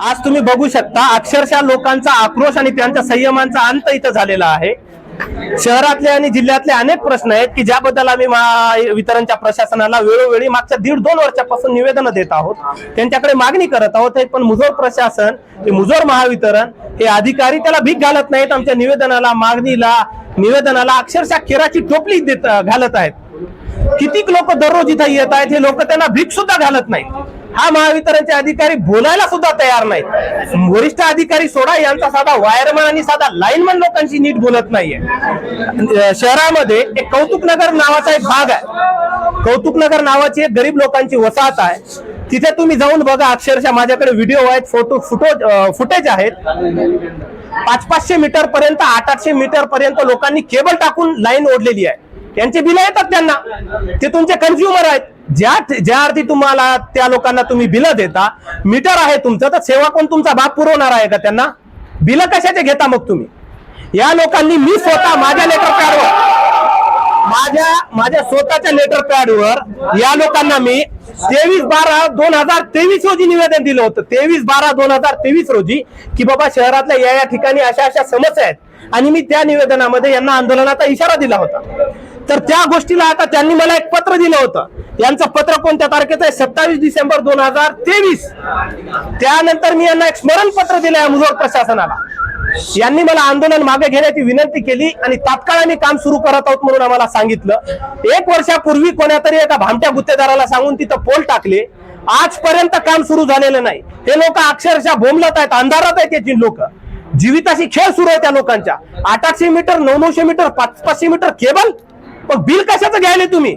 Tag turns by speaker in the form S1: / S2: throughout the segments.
S1: आज तुम्ही बघू शकता अक्षरशः लोकांचा आक्रोश आणि त्यांच्या संयमांचा अंत इथं झालेला आहे. शहरातले आणि जिल्ह्यातले अनेक प्रश्न आहेत की ज्याबद्दल आम्ही महा- वितरणच्या प्रशासनाला वेळोवेळी मागच्या दीड दोन वर्षापासून निवेदन देत आहोत. त्यांच्याकडे मागणी करत आहोत हे पण मुजोर प्रशासन हे मुजोर महावितरण हे अधिकारी त्याला भीक घालत नाहीत. आमच्या निवेदनाला मागणीला निवेदनाला अक्षरशः केराची टोपली देत घालत आहेत. कितीक लोक दररोज इथं येत आहेत हे लोक त्यांना भीक सुद्धा घालत नाहीत. हा महावितरणचे अधिकारी बोलायला सुद्धा तयार नाहीत. वरिष्ठ अधिकारी सोडा यांचा साधा वायरमन आणि साधा लाईनमन लोकांशी नीट बोलत नाहीये. शहरामध्ये एक कौतुक नगर नावाचा एक भाग आहे. कौतुक नगर नावाची एक गरीब लोकांची वसाहत आहे. तिथे तुम्ही जाऊन बघा अक्षरशः माझ्याकडे व्हिडिओ आहेत फोटो फुटो फुटेज आहेत. पाच पाचशे मीटर पर्यंत आठ आठशे मीटर पर्यंत लोकांनी केबल टाकून लाईन ओढलेली आहे. त्यांचे बिल येतात त्यांना. ते तुमचे कन्झ्युमर आहेत. ज्या ज्या अर्थी तुम्हाला त्या लोकांना तुम्ही बिल देता मीटर आहे तुमचं तर सेवा कोण तुमचा बाप पुरवणार आहे का त्यांना? बिल कशाचे घेता मग तुम्ही? या लोकांनी मी स्वतः माझ्या लेटर पॅडवर माझ्या माझ्या स्वतःच्या लेटर पॅडवर या लोकांना मी तेवीस बारा दोन हजार तेवीस रोजी निवेदन दिलं होतं. तेवीस बारा दोन हजार तेवीस रोजी की बाबा शहरातल्या या या ठिकाणी अशा अशा समस्या आहेत. आणि मी त्या निवेदनामध्ये यांना आंदोलनाचा इशारा दिला होता. तर त्या गोष्टीला आता त्यांनी मला एक पत्र दिलं होतं. यांचं पत्र कोणत्या तारखेचं आहे? सत्तावीस डिसेंबर दोन हजार तेवीस. त्यानंतर मी यांना एक स्मरणपत्र दिलं आहे मुजोर प्रशासनाला. यांनी मला आंदोलन मागे घेण्याची विनंती केली आणि तात्काळ आम्ही काम सुरू करत आहोत म्हणून आम्हाला सांगितलं. एक वर्षापूर्वी कोण्यातरी एका भामट्या गुत्तेदाराला सांगून तिथं पोल टाकले. आजपर्यंत काम सुरू झालेलं नाही. हे लोक अक्षरशः बोंबलत आहेत अंधारात आहेत याची लोक. जीविताशी खेळ सुरू आहे त्या लोकांच्या. आठ आठशे मीटर नऊ नऊशे मीटर पाच पाचशे मीटर केबल मग बिल कशाचं घ्यायले तुम्ही?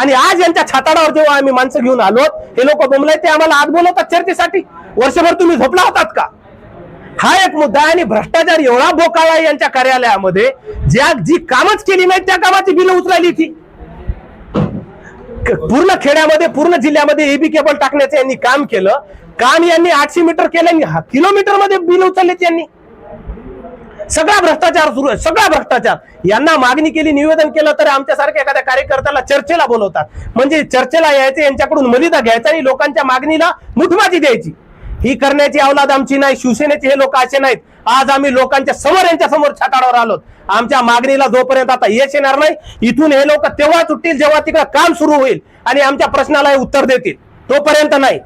S1: आणि आज यांच्या छाताडावर जेव्हा आम्ही माणसं घेऊन आलो हे लोक बोमलाय ते आम्हाला आज बोलवतात चर्चेसाठी. वर्षभर तुम्ही झोपला होतात का? हा एक मुद्दा आहे आणि भ्रष्टाचार एवढा बोकाळा यांच्या कार्यालयामध्ये ज्या जी कामच केली नाही त्या कामाची बिलं उचलायली ती. पूर्ण खेड्यामध्ये पूर्ण जिल्ह्यामध्ये एबी केबल टाकण्याचं यांनी काम केलं. काम यांनी आठशे मीटर केलं किलोमीटरमध्ये बिल उचलले यांनी. सगळा भ्रष्टाचार सुरू आहे सगळा भ्रष्टाचार. यांना मागणी केली निवेदन केलं तर आमच्यासारख्या एखाद्या कार्यकर्त्याला चर्चेला बोलवतात. म्हणजे चर्चेला यायचे यांच्याकडून मलिदा घ्यायचा आणि लोकांच्या मागणीला मुठमाची द्यायची. ही करण्याची अवलाद आमची नाही शिवसेनेचे हे लोक असे नाहीत. आज आम्ही लोकांच्या समोर यांच्या समोर छाताडावर आलो आमच्या मागणीला जोपर्यंत आता यश येणार नाही इथून हे लोक तेव्हा सुटतील जेव्हा तिकडे काम सुरू होईल आणि आमच्या प्रश्नाला हे उत्तर देतील. तोपर्यंत नाही.